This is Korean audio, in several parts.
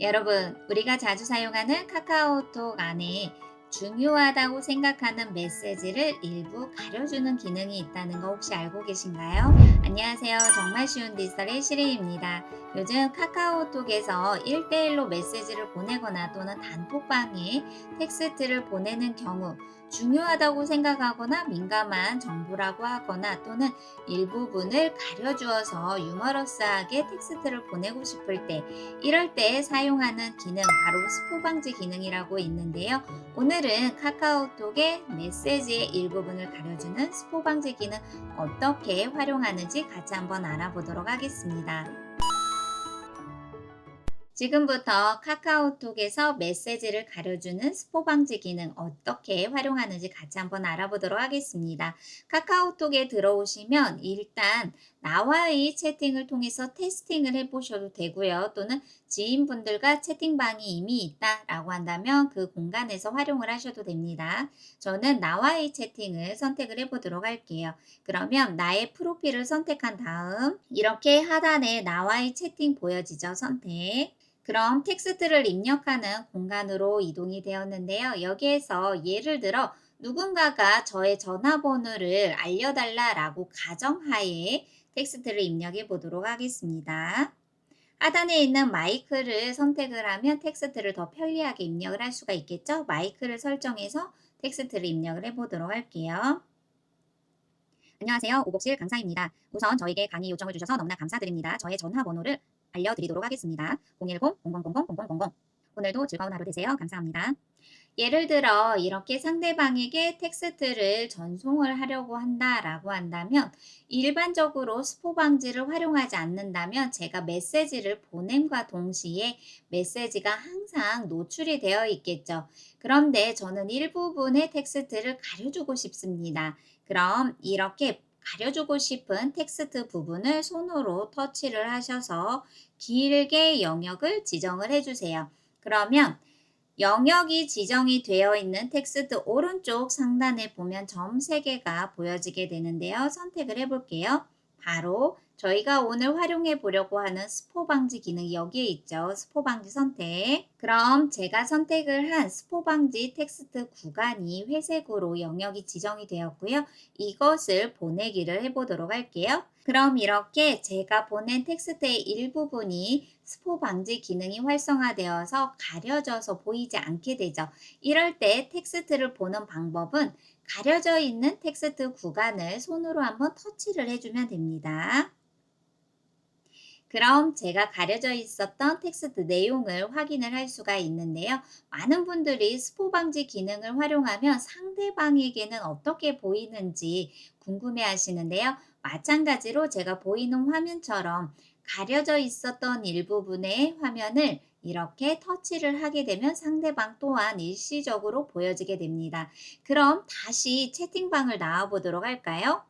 여러분, 우리가 자주 사용하는 카카오톡 안에 중요하다고 생각하는 메시지를 일부 가려주는 기능이 있다는 거 혹시 알고 계신가요? 안녕하세요. 정말 쉬운 디지털의 시리입니다. 요즘 카카오톡에서 1대1로 메시지를 보내거나 또는 단톡방에 텍스트를 보내는 경우 중요하다고 생각하거나 민감한 정보라고 하거나 또는 일부분을 가려주어서 유머러스하게 텍스트를 보내고 싶을 때 이럴 때 사용하는 기능 바로 스포 방지 기능이라고 있는데요. 오늘 은 카카오톡의 메시지의 일부분을 가려주는 스포 방지 기능 어떻게 활용하는지 같이 한번 알아보도록 하겠습니다. 지금부터 카카오톡에서 메시지를 가려주는 스포 방지 기능 어떻게 활용하는지 같이 한번 알아보도록 하겠습니다. 카카오톡에 들어오시면 일단 나와의 채팅을 통해서 테스팅을 해보셔도 되고요. 또는 지인분들과 채팅방이 이미 있다라고 한다면 그 공간에서 활용을 하셔도 됩니다. 저는 나와의 채팅을 선택을 해보도록 할게요. 그러면 나의 프로필을 선택한 다음 이렇게 하단에 나와의 채팅 보여지죠? 선택. 그럼 텍스트를 입력하는 공간으로 이동이 되었는데요. 여기에서 예를 들어 누군가가 저의 전화번호를 알려달라라고 가정하에 텍스트를 입력해 보도록 하겠습니다. 하단에 있는 마이크를 선택을 하면 텍스트를 더 편리하게 입력을 할 수가 있겠죠? 마이크를 설정해서 텍스트를 입력을 해 보도록 할게요. 안녕하세요. 오복실 강사입니다. 우선 저에게 강의 요청을 주셔서 너무나 감사드립니다. 저의 전화번호를 알려드리도록 하겠습니다. 010-0000-0000 오늘도 즐거운 하루 되세요. 감사합니다. 예를 들어 이렇게 상대방에게 텍스트를 전송을 하려고 한다라고 한다면 일반적으로 스포 방지를 활용하지 않는다면 제가 메시지를 보냄과 동시에 메시지가 항상 노출이 되어 있겠죠. 그런데 저는 일부분의 텍스트를 가려주고 싶습니다. 그럼 이렇게 가려주고 싶은 텍스트 부분을 손으로 터치를 하셔서 길게 영역을 지정을 해주세요. 그러면 영역이 지정이 되어 있는 텍스트 오른쪽 상단에 보면 점 3개가 보여지게 되는데요. 선택을 해볼게요. 바로 저희가 오늘 활용해 보려고 하는 스포 방지 기능이 여기에 있죠. 스포 방지 선택. 그럼 제가 선택을 한 스포 방지 텍스트 구간이 회색으로 영역이 지정이 되었고요. 이것을 보내기를 해보도록 할게요. 그럼 이렇게 제가 보낸 텍스트의 일부분이 스포 방지 기능이 활성화되어서 가려져서 보이지 않게 되죠. 이럴 때 텍스트를 보는 방법은 가려져 있는 텍스트 구간을 손으로 한번 터치를 해주면 됩니다. 그럼 제가 가려져 있었던 텍스트 내용을 확인을 할 수가 있는데요. 많은 분들이 스포 방지 기능을 활용하면 상대방에게는 어떻게 보이는지 궁금해 하시는데요. 마찬가지로 제가 보이는 화면처럼 가려져 있었던 일부분의 화면을 이렇게 터치를 하게 되면 상대방 또한 일시적으로 보여지게 됩니다. 그럼 다시 채팅방을 나와 보도록 할까요?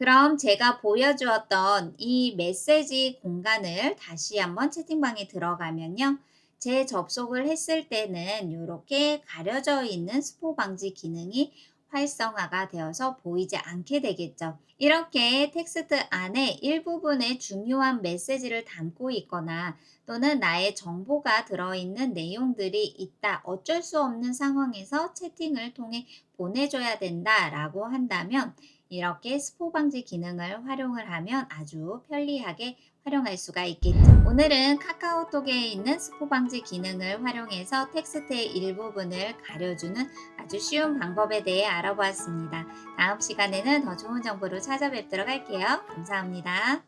그럼 제가 보여주었던 이 메시지 공간을 다시 한번 채팅방에 들어가면요. 제 접속을 했을 때는 이렇게 가려져 있는 스포 방지 기능이 활성화가 되어서 보이지 않게 되겠죠. 이렇게 텍스트 안에 일부분의 중요한 메시지를 담고 있거나 또는 나의 정보가 들어있는 내용들이 있다. 어쩔 수 없는 상황에서 채팅을 통해 보내줘야 된다 라고 한다면 이렇게 스포 방지 기능을 활용을 하면 아주 편리하게 활용할 수가 있겠죠. 오늘은 카카오톡에 있는 스포 방지 기능을 활용해서 텍스트의 일부분을 가려주는 아주 쉬운 방법에 대해 알아보았습니다. 다음 시간에는 더 좋은 정보로 찾아뵙도록 할게요. 감사합니다.